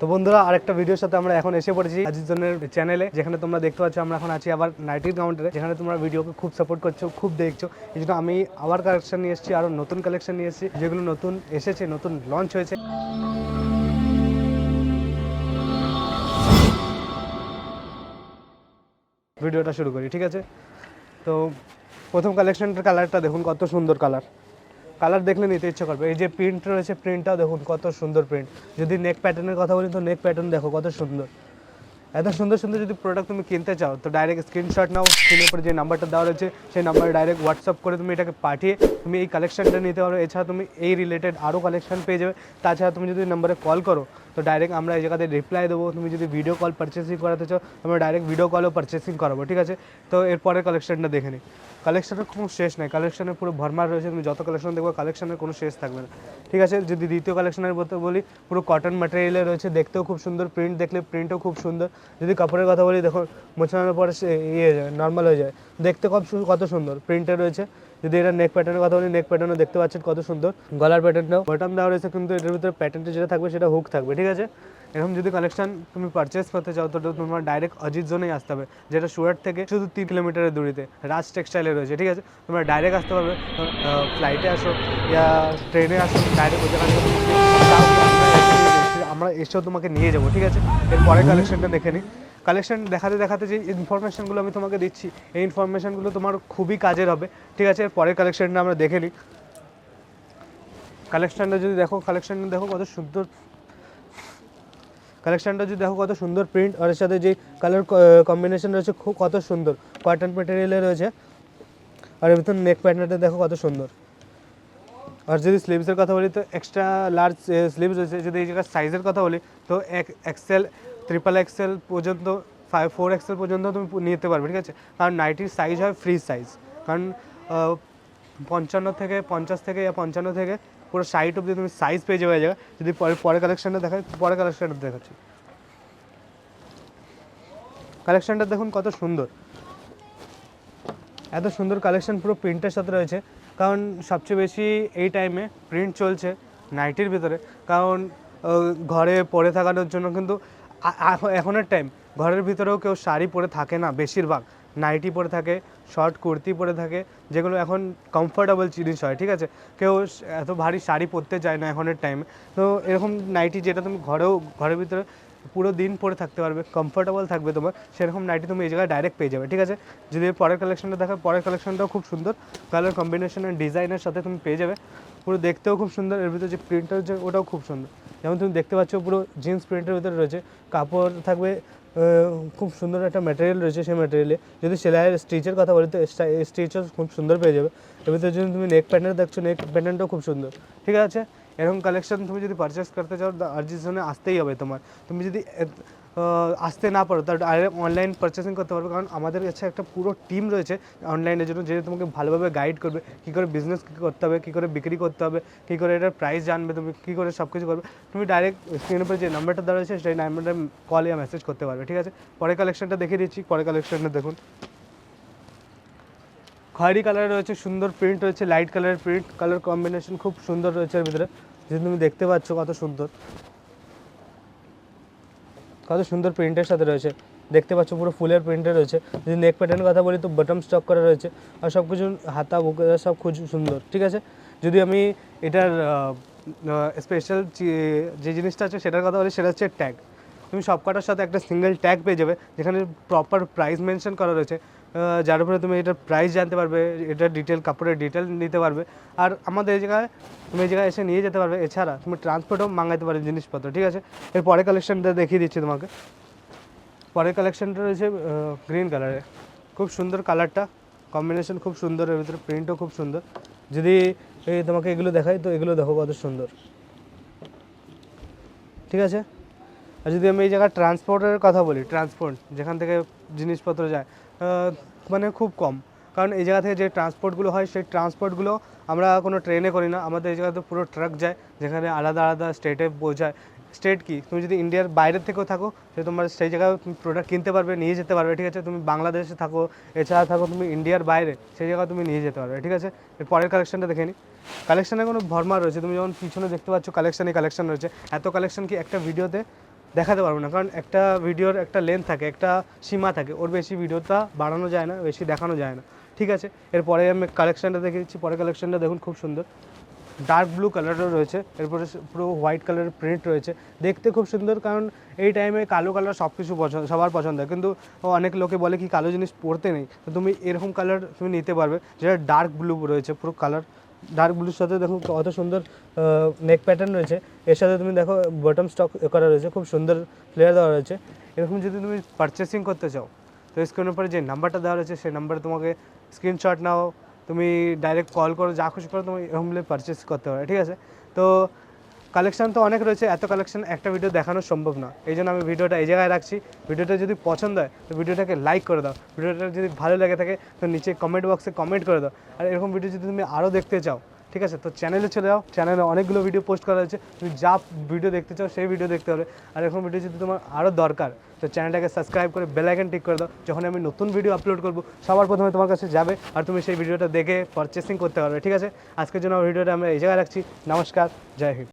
তো বন্ধুরা, আরেকটা ভিডিওর সাথে আমরা এখন এসে পড়েছি আজিজনের চ্যানেলে যেখানে তোমরা দেখতে পাচ্ছ আমরা এখন আছি আবার নাইটির কাউন্টারে যেখানে তোমরা ভিডিওকে খুব সাপোর্ট করছ, খুব দেখছ। এই জন্য আমি আবার কালেকশন নিয়ে এসেছি, আরও নতুন কালেকশন নিয়ে এসেছি, যেগুলো নতুন এসেছে, নতুন লঞ্চ হয়েছে। ভিডিওটা শুরু করি, ঠিক আছে? তো প্রথম কালেকশনটার কালারটা দেখুন, কত সুন্দর কালার কালার দেখলে নিতে ইচ্ছে করবে। এই যে প্রিন্ট রয়েছে প্রিন্টটাও দেখুন, কত সুন্দর প্রিন্ট যদি নেক প্যাটার্নের কথা বলি, তো নেক প্যাটার্ন দেখো, কত সুন্দর। এত সুন্দর সুন্দর যদি প্রোডাক্ট তুমি কিনতে চাও, তো ডাইরেক্ট স্ক্রিনশট নাও স্ক্রিনের উপরে যে নাম্বারটা দেওয়া রয়েছে, সেই নাম্বারে ডাইরেক্ট হোয়াটসঅ্যাপ করে তুমি এটাকে পাঠিয়ে তুমি এই কালেকশনটা নিতে পারো। এছাড়া তুমি এই রিলেটেড আরও কালেকশন পেয়ে যাবে। তাছাড়া তুমি যদি নাম্বারে কল করো, তো ডাইরেক্ট আমরা এই জায়গাতে রিপ্লাই দেবো। তুমি যদি ভিডিও কল পারচেসিং করাতে চাও আমরা ডাইরেক্ট ভিডিও কলও পারচেসিং করাবো, ঠিক আছে? তো এরপরের কালেকশনটা দেখে নিই কালেকশনের কোনো শেষ নেই। কালেকশনের পুরো ভরমার রয়েছে। তুমি যত কালেকশন দেখব কালেকশনের কোনো শেষ থাকবে না। ঠিক আছে? যদি দ্বিতীয় কালেকশনের বলতে বলি, পুরো কটন ম্যাটেরিয়ালে রয়েছে। দেখতেও খুব সুন্দর। প্রিন্ট দেখলে প্রিন্টও খুব সুন্দর। যদি কাপড়ের কথা বলি, দেখো, মোছানোর পরে সে ইয়ে নর্মাল হয়ে যায়। দেখতে কত সু- কত সুন্দর। প্রিন্টে রয়েছে। যদি এটা নেক প্যাটার্নের কথা বলি নেক প্যাটার্নও দেখতে পাচ্ছেন কত সুন্দর। গলার প্যাটার্নটাও বটম দেওয়া রয়েছে, কিন্তু এটার ভিতরে প্যাটার্নটা যেটা থাকবে, সেটা হুক থাকবে, ঠিক আছে? এরকম যদি কালেকশন তুমি পারচেস করতে চাও, তো তোমার ডাইরেক্ট অজিত জোনেই আসতে হবে, যেটা সুরাট থেকে শুধু তিন কিলোমিটারের দূরিতে। রাজ টেক্সটাইলে রয়েছে, ঠিক আছে? তোমরা ডাইরেক্ট আসতে পারবে। ফ্লাইটে আসো, ইয়া ট্রেনে আসো ডাইরেক্ট তুমি- আমরা এসেও তোমাকে নিয়ে যাব ঠিক আছে? এর পরে কালেকশনটা দেখে নিই। কালেকশন দেখাতে দেখাতে যে ইনফরমেশনগুলো আমি তোমাকে দিচ্ছি এই ইনফরমেশনগুলো তোমার খুবই কাজের হবে ঠিক আছে? এর পরের কালেকশনটা আমরা দেখে নিই। কালেকশানটা যদি দেখো কালেকশনটা দেখো কত সুন্দর। কালেকশানটা যদি দেখো কত সুন্দর প্রিন্ট আর এর সাথে যে কালার কম্বিনেশন রয়েছে খুব কত সুন্দর। কটন মেটেরিয়ালে রয়েছে। আর এর ভিতর নেক প্যাটার্নটা দেখো কত সুন্দর। আর যদি স্লিভসের কথা বলি, তো এক্সট্রা লার্জ স্লিভস রয়েছে। যদি এই জায়গার সাইজের কথা বলি, তো এক এক্সেল ট্রিপল এক্সেল পর্যন্ত ফাইভ ফোর এক্সেল পর্যন্ত তুমি নিতে পারবে, ঠিক আছে? কারণ নাইটির সাইজ হয় ফ্রি সাইজ কারণ পঞ্চান্ন থেকে পঞ্চাশ থেকে বা পঞ্চান্ন থেকে পুরো সাইড অব্দি তুমি সাইজ পেয়ে যাবে এই জায়গায়। যদি পরে পরে কালেকশানটা দেখায় পরে কালেকশানটা দেখাচ্ছি। কালেকশানটা দেখুন কত সুন্দর। এত সুন্দর কালেকশান পুরো প্রিন্টের সাথে রয়েছে। কারণ সবচেয়ে বেশি এই টাইমে প্রিন্ট চলছে নাইটির ভিতরে। কারণ ঘরে পরে থাকানোর জন্য কিন্তু এখনের টাইম ঘরের ভিতরেও কেউ শাড়ি পরে থাকে না বেশিরভাগ। নাইটি পরে থাকে শর্ট কুর্তি পরে থাকে, যেগুলো এখন কমফোর্টেবল জিনিস হয়, ঠিক আছে? কেউ এত ভারী শাড়ি পরতে চায় না এখনের টাইমে তো এরকম নাইটি যেটা তুমি ঘরেও, ঘরের ভিতরে পুরো দিন পরে থাকতে পারবে কমফোর্টেবল থাকবে তোমার, সেরকম নাইটি তুমি এই জায়গায় ডাইরেক্ট পেয়ে যাবে, ঠিক আছে? যদি পরের কালেকশনটা দেখো, পরের কালেকশনটাও খুব সুন্দর কালার কম্বিনেশন অ্যান্ড ডিজাইনের সাথে তুমি পেয়ে যাবে, পুরো দেখতেও খুব সুন্দর, এর ভিতরে যে প্রিন্টার যে, ওটাও খুব সুন্দর। যেমন তুমি দেখতে পাচ্ছ পুরো জিন্স প্রিন্টের ভিতরে রয়েছে, কাপড় থাকবে খুব সুন্দর একটা ম্যাটেরিয়াল রয়েছে সেই ম্যাটেরিয়ালে যদি সেলাইয়ের স্টিচের কথা বলি, তো স্টিচও খুব সুন্দর পেয়ে যাবে। এর ভিতরে যদি তুমি নেক প্যাটার্ন দেখছ নেক প্যাটার্নটাও খুব সুন্দর, ঠিক আছে? এরকম কালেকশন তুমি যদি পারচেস করতে চাও আরজির জন্য আসতেই হবে তোমার। তুমি যদি আসতে না পারো, তাহলে ডাইরেক্ট অনলাইন পারচেসিং করতে পারবে। কারণ আমাদের কাছে একটা পুরো টিম রয়েছে অনলাইনের জন্য, যে তোমাকে ভালোভাবে গাইড করবে, কী করে বিজনেস করতে হবে, কী করে বিক্রি করতে হবে, কী করে এটার প্রাইস জানবে, তুমি কী করে সব কিছু করবে। তুমি ডাইরেক্ট স্ক্রিনের উপরে যে নাম্বারটা দেওয়া রয়েছে, সেই নাম্বারটা কল ইয়া মেসেজ করতে পারবে, ঠিক আছে? পরের কালেকশনটা দেখিয়ে দিচ্ছি, পরের কালেকশনটা দেখুন। খয়েরি কালার রয়েছে, সুন্দর প্রিন্ট রয়েছে লাইট কালারের প্রিন্ট কালার কম্বিনেশন খুব সুন্দর রয়েছে এর ভিতরে। যদি তুমি দেখতে পাচ্ছ কত সুন্দর। কত সুন্দর প্রিন্টের সাথে রয়েছে। দেখতে পাচ্ছ পুরো ফুলের প্রিন্টে রয়েছে। যদি নেক প্যাটার্নের কথা বলি তো বটম স্টক করা রয়েছে। আর সব কিছু হাতা, বুকে সব খুব সুন্দর, ঠিক আছে? যদি আমি এটার স্পেশাল যে জিনিসটা আছে সেটার কথা বলি, সেটা হচ্ছে ট্যাগ তুমি সব কটার সাথে একটা সিঙ্গেল ট্যাগ পেয়ে যাবে, যেখানে প্রপার প্রাইস মেনশন করা রয়েছে। যার উপরে তুমি এটার প্রাইস জানতে পারবে, এটার ডিটেল কাপড়ের ডিটেল নিতে পারবে। আর আমাদের এই জায়গায়, তুমি এই জায়গায় এসে নিয়ে যেতে পারবে। এছাড়া তুমি ট্রান্সপোর্টও মাঙ্গাইতে পারবে জিনিসপত্র, ঠিক আছে? এর পরে কালেকশনটা দেখিয়ে দিচ্ছি তোমাকে। পরের কালেকশনটা রয়েছে গ্রিন কালারে খুব সুন্দর কালারটা কম্বিনেশন খুব সুন্দর, এর ভিতরে প্রিন্টও খুব সুন্দর। যদি তোমাকে এগুলো দেখাই, তো এগুলো দেখো কত সুন্দর। ঠিক আছে? আর যদি আমি এই জায়গায় ট্রান্সপোর্টের কথা বলি ট্রান্সপোর্ট যেখান থেকে জিনিসপত্র যায় মানে খুব কম। কারণ এই জায়গা থেকে যে ট্রান্সপোর্টগুলো হয়, সেই ট্রান্সপোর্টগুলো আমরা কোনো ট্রেনে করি না। আমাদের এই জায়গাতে পুরো ট্রাক যায়, যেখানে আলাদা আলাদা স্টেটে পৌঁছায় স্টেট কি? তুমি যদি ইন্ডিয়ার বাইরের থেকেও থাকো, সে তোমার সেই জায়গায় প্রোডাক্ট কিনতে পারবে, নিয়ে যেতে পারবে, ঠিক আছে? তুমি বাংলাদেশে থাকো, এছাড়া থাকো তুমি ইন্ডিয়ার বাইরে, সেই জায়গায় তুমি নিয়ে যেতে পারবে, ঠিক আছে? এর পরের কালেকশনটা দেখে নিই কালেকশানে কোনো ভরমা রয়েছে? তুমি যেমন পিছনে দেখতে পাচ্ছ কালেকশানে কালেকশন রয়েছে। এত কালেকশন কি একটা ভিডিওতে দেখাতে পারব না। কারণ একটা ভিডিওর একটা লেন্থ থাকে, একটা সীমা থাকে। ওর বেশি ভিডিওটা বাড়ানো যায় না, বেশি দেখানো যায় না। ঠিক আছে? এরপরে আমি কালেকশনটা দেখে দিচ্ছি। পরে কালেকশনটা দেখুন, খুব সুন্দর। ডার্ক ব্লু কালারও রয়েছে। এরপরে পুরো হোয়াইট কালারের প্রিন্ট রয়েছে। দেখতে খুব সুন্দর, কারণ এই টাইমে কালো কালার সব কিছু পছন্দ, সবার পছন্দ। কিন্তু অনেক লোকে বলে কি, কালো জিনিস পরতে নেই। তো তুমি এরকম কালার তুমি নিতে পারবে। যেটা ডার্ক ব্লু রয়েছে, পুরো কালার ডার্ক ব্লুর সাথে দেখুন কত সুন্দর নেক প্যাটার্ন রয়েছে। এর সাথে তুমি দেখো বটম স্টক করা রয়েছে, খুব সুন্দর ফ্লেয়ার দেওয়া রয়েছে। এরকম যদি তুমি পারচেসিং করতে চাও, তো স্ক্রিনের উপরে যে নাম্বারটা দেওয়া রয়েছে, সেই নাম্বারে তোমাকে স্ক্রিনশট নাও, তুমি ডাইরেক্ট কল করো, যা খুশি করো, তুমি এরকম পারচেস করতে পারো, ঠিক আছে? তো কালেকশন তো অনেক রয়েছে, এত কালেকশন একটা ভিডিও দেখানো সম্ভব না। এই জন্য আমি ভিডিওটা এই জায়গায় রাখছি। ভিডিওটা যদি পছন্দ হয়, তো ভিডিওটাকে লাইক করে দাও। ভিডিওটা যদি ভালো লেগে থাকে, তো নিচে কমেন্ট বক্সে কমেন্ট করে দাও। আর এরকম ভিডিও যদি তুমি আরও দেখতে চাও, ঠিক আছে? তো চ্যানেলে চলে যাও। চ্যানেলে অনেকগুলো ভিডিও পোস্ট করা হয়েছে। তুমি যা ভিডিও দেখতে চাও, সেই ভিডিও দেখতে হবে আর এরকম ভিডিও যদি তোমার আরও দরকার, তো চ্যানেলটাকে সাবস্ক্রাইব করে বেল আইকন টিক করে দাও। যখন আমি নতুন ভিডিও আপলোড করব, সবার প্রথমে তোমার কাছে যাবে আর তুমি সেই ভিডিওটা দেখে পারচেসিং করতে পারবে, ঠিক আছে? আজকের জন্য ভিডিওটা আমরা এই জায়গায় রাখছি। নমস্কার, জয় হিন্দ।